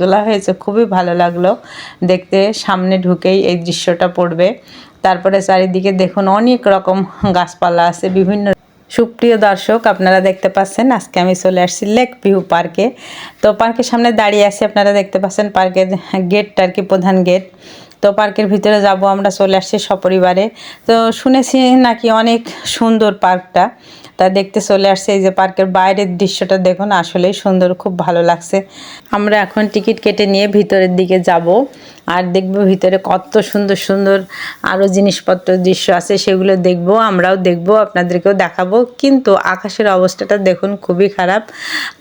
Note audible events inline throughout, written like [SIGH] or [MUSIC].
তোলা হয়েছে, খুবই ভালো লাগল। দেখতে সামনে ঢুকেই এই দৃশ্যটা পড়বে। তারপরে চারিদিকে দেখুন অনেক রকম গাছপালা আছে, বিভিন্ন সুপ্রিয় দর্শক আপনারা দেখতে পাচ্ছেন, আজকে আমি চলে আসছি লেক ভিউ পার্কে। তো পার্কের সামনে দাঁড়িয়ে আছি, আপনারা দেখতে পাচ্ছেন পার্কের গেটটা আর কি প্রধান গেট। তো পার্কের ভিতরে যাব, আমরা চলে আসছি সপরিবারে। তো শুনেছি নাকি অনেক সুন্দর পার্কটা। তা দেখতে চলে আসছে, এই যে পার্কের বাইরের দৃশ্যটা দেখুন, আসলেই সুন্দর, খুব ভালো লাগছে। আমরা এখন টিকিট কেটে নিয়ে ভিতরের দিকে যাব। আর দেখব ভিতরে কত সুন্দর সুন্দর আরও জিনিসপত্র দৃশ্য আছে, সেগুলো দেখব, আমরাও দেখব, আপনাদেরকেও দেখাবো। কিন্তু আকাশের অবস্থাটা দেখুন খুবই খারাপ।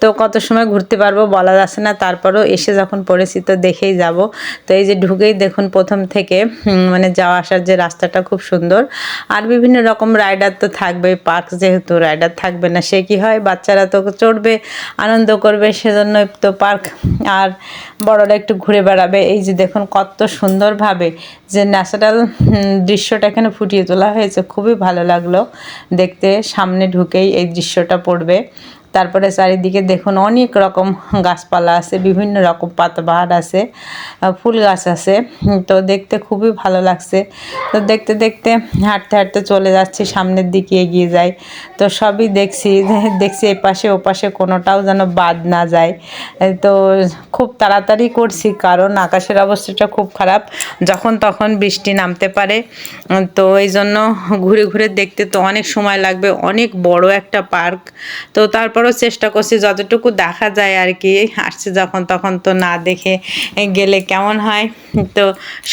তো কত সময় ঘুরতে পারব বলা যাচ্ছে না, তারপরেও এসে যখন পড়েছি তো দেখেই যাব। তো এই যে ঢুকেই দেখুন প্রথম থেকে মানে যাওয়া আসার যে রাস্তাটা খুব সুন্দর। আর বিভিন্ন রকম রাইডার তো থাকবে পার্ক যেহেতু রাইডার থাকবে না, সে কি হয়, বাচ্চারা তো চড়বে, আনন্দ করবে সেজন্য তো পার্ক। আর বড়রা একটু ঘুরে বেড়াবে, এই যে দেখুন কত সুন্দরভাবে যে ন্যাচারাল দৃশ্যটা এখানে ফুটিয়ে তোলা হয়েছে। খুবই ভালো লাগল দেখতে। সামনে ঢুকেই এই দৃশ্যটা পড়বে। তারপরে চারিদিকে দেখুন অনেক রকম গাছপালা আছে, বিভিন্ন রকম পাতাবাহার আছে ফুল গাছ আছে। তো দেখতে খুবই ভালো লাগছে। তো দেখতে দেখতে হাঁটতে হাঁটতে চলে যাচ্ছি, সামনের দিকে এগিয়ে যাই। তো সবই দেখছি [LAUGHS] দেখছি এ পাশে ও পাশে কোনোটাও যেন বাদ না যায়। তো খুব তাড়াতাড়ি করছি, কারণ আকাশের অবস্থাটা খুব খারাপ। যখন তখন বৃষ্টি নামতে পারে। তো এই জন্য ঘুরে ঘুরে দেখতে তো অনেক সময় লাগবে। অনেক বড় একটা পার্ক। তো তারপরেও চেষ্টা করছি, যতটুকু দেখা যায় আর কি, আসছে যখন তখন তো না দেখে গেলে কেমন হয়। তো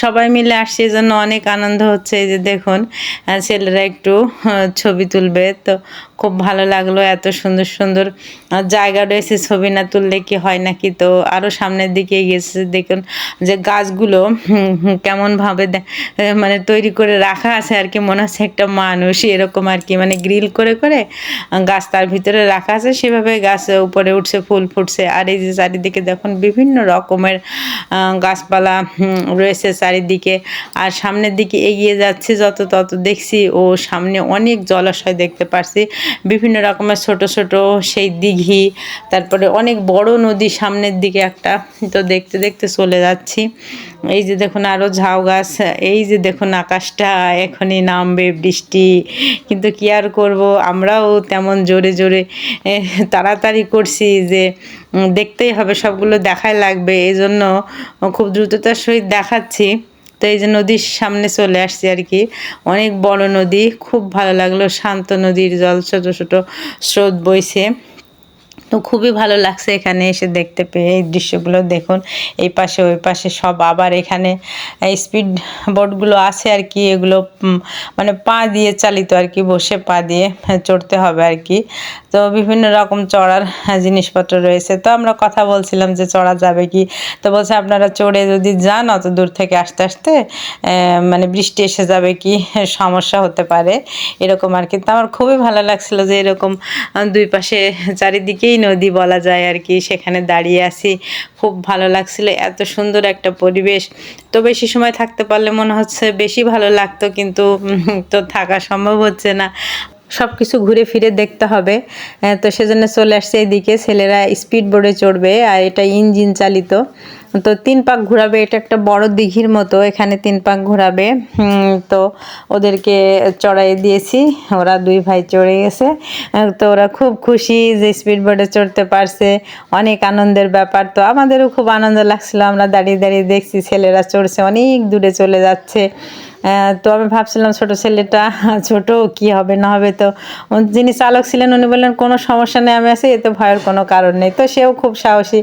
সবাই মিলে আসছে, এই জন্য অনেক আনন্দ হচ্ছে, এই যে দেখুন ছেলেরা একটু ছবি তুলবে। তো খুব ভালো লাগল এত সুন্দর সুন্দর জায়গা রয়েছে ছবি না তুললে কি হয় নাকি? তো আরও সামনের দিকে গেছে দেখুন যে গাছগুলো কেমনভাবে মানে তৈরি করে রাখা আছে আর কি, মনে হচ্ছে একটা মানুষ, এরকম আর কি মানে গ্রিল করে করে গাছ তার ভিতরে রাখা আছে সেভাবে গাছ উপরে উঠছে, ফুল ফুটছে। আর এই যে চারিদিকে দেখুন, বিভিন্ন রকমের গাছপালা রয়েছে চারিদিকে। আর সামনের দিকে এগিয়ে যাচ্ছে, যত তত দেখছি, ও সামনে অনেক জলাশয় দেখতে পারছি। বিভিন্ন রকমের ছোট ছোট সেই দিঘি, তারপরে অনেক বড় নদী সামনের দিকে একটা। তো দেখতে দেখতে চলে যাচ্ছি। এই যে দেখুন আরও ঝাউ গাছ, এই যে দেখুন আকাশটা এখনই নামবে বৃষ্টি, কিন্তু কি আর করব? আমরাও তেমন জোরে জোরে তাড়াতাড়ি করছি যে দেখতেই হবে, সবগুলো দেখাই লাগবে এই জন্য খুব দ্রুততার সহিত দেখাচ্ছি। তো এই যে নদীর সামনে চলে আসছি আর কি, অনেক বড় নদী, খুব ভালো লাগল, শান্ত নদীর জল ছোটো ছোটো স্রোত বইছে। তো খুবই ভালো লাগছে এখানে এসে দেখতে পেয়ে। এই দৃশ্যগুলো দেখুন, এই পাশে, ওই পাশে সব আবার এখানে স্পিড বোটগুলো আছে আর কি, এগুলো মানে পা দিয়ে চালিত আর কি, বসে পা দিয়ে চড়তে হবে আর কি। তো বিভিন্ন রকম চড়ার জিনিসপত্র রয়েছে। তো আমরা কথা বলছিলাম যে চড়া যাবে কি? তো বলছে আপনারা চড়ে যদি যান অত দূর থেকে আসতে আসতে মানে বৃষ্টি এসে যাবে কি? সমস্যা হতে পারে, এরকম আর কি। তো আমার খুবই ভালো লাগছিল যে এরকম দুই পাশে চারিদিকেই নদী বলা যায় আর কি, সেখানে দাঁড়িয়ে আছি। খুব ভালো লাগছিল, এত সুন্দর একটা পরিবেশ। তো বেশি সময় থাকতে পারলে মনে হচ্ছে বেশি ভালো লাগতো, কিন্তু [LAUGHS] তো থাকা সম্ভব হচ্ছে না। সব কিছু ঘুরে ফিরে দেখতে হবে। তো সেজন্য চলে আসছে এইদিকে ছেলেরা স্পিড বোর্ডে চড়বে, আর এটা ইঞ্জিন চালিত। তো তিন পাক ঘোরাবে, এটা একটা বড় দিঘির মতো, এখানে তিন পাক ঘোরাবে। তো ওদেরকে চড়াই দিয়েছি, ওরা দুই ভাই চড়ে গেছে। তো ওরা খুব খুশি যে স্পিড বোর্ডে চড়তে পারছে, অনেক আনন্দের ব্যাপার। তো আমাদেরও খুব আনন্দ লাগছিল, আমরা দাঁড়িয়ে দাঁড়িয়ে দেখছি, ছেলেরা চড়ছে, অনেক দূরে চলে যাচ্ছে। তো আমি ভাবছিলাম ছোট ছেলেটা, [LAUGHS] ছোট কি হবে, না হবে, তো যিনি চালক ছিলেন, উনি বললেন, কোনো সমস্যা নেই, আমি আছি, এতে ভয়ের কোনো কারণ নেই। তো সেও খুব সাহসী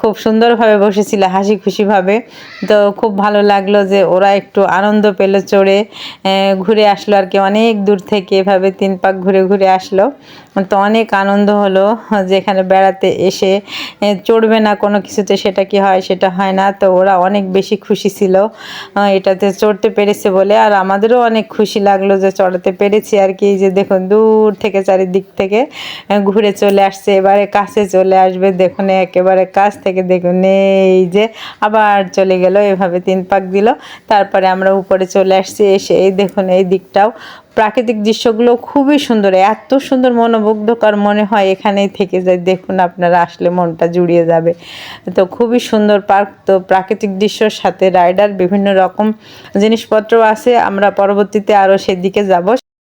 খুব সুন্দরভাবে বসেছিল হাসি খুশিভাবে তো খুব ভালো লাগল যে ওরা একটু আনন্দ পেল চড়ে ঘুরে আসলো আর কি। অনেক দূর থেকে এভাবে তিন পাক ঘুরে ঘুরে আসলো। তো অনেক আনন্দ হলো যে এখানে বেড়াতে এসে। চড়বে না কোনো কিছুতে সেটা কি হয়, সেটা হয় না। তো ওরা অনেক বেশি খুশি ছিল। এটাতে চড়তে পেরেছে বলে। আর আমাদেরও অনেক খুশি লাগল যে চড়াতে পেরেছি আর কি। যে দেখুন, দূর থেকে চারিদিক থেকে ঘুরে চলে আসছে। এবারে কাছে চলে আসবে। দেখুন, একেবারে কাছ থেকে দেখুন এই যে আবার চলে গেল, এভাবে তিন পাক দিল। তারপরে আমরা উপরে চলে আসছি, এসে এই দেখুন এই দিকটাও। প্রাকৃতিক দৃশ্যগুলো খুবই সুন্দর, এত সুন্দর মনোমুগ্ধকর মনে হয় এখানেই থেকে যায়। দেখুন আপনারা আসলে মনটা জুড়িয়ে যাবে। তো খুবই সুন্দর পার্ক, তো প্রাকৃতিক দৃশ্যর সাথে রাইডার বিভিন্ন রকম জিনিসপত্র আছে। আমরা পরবর্তীতে আরও সেদিকে যাব।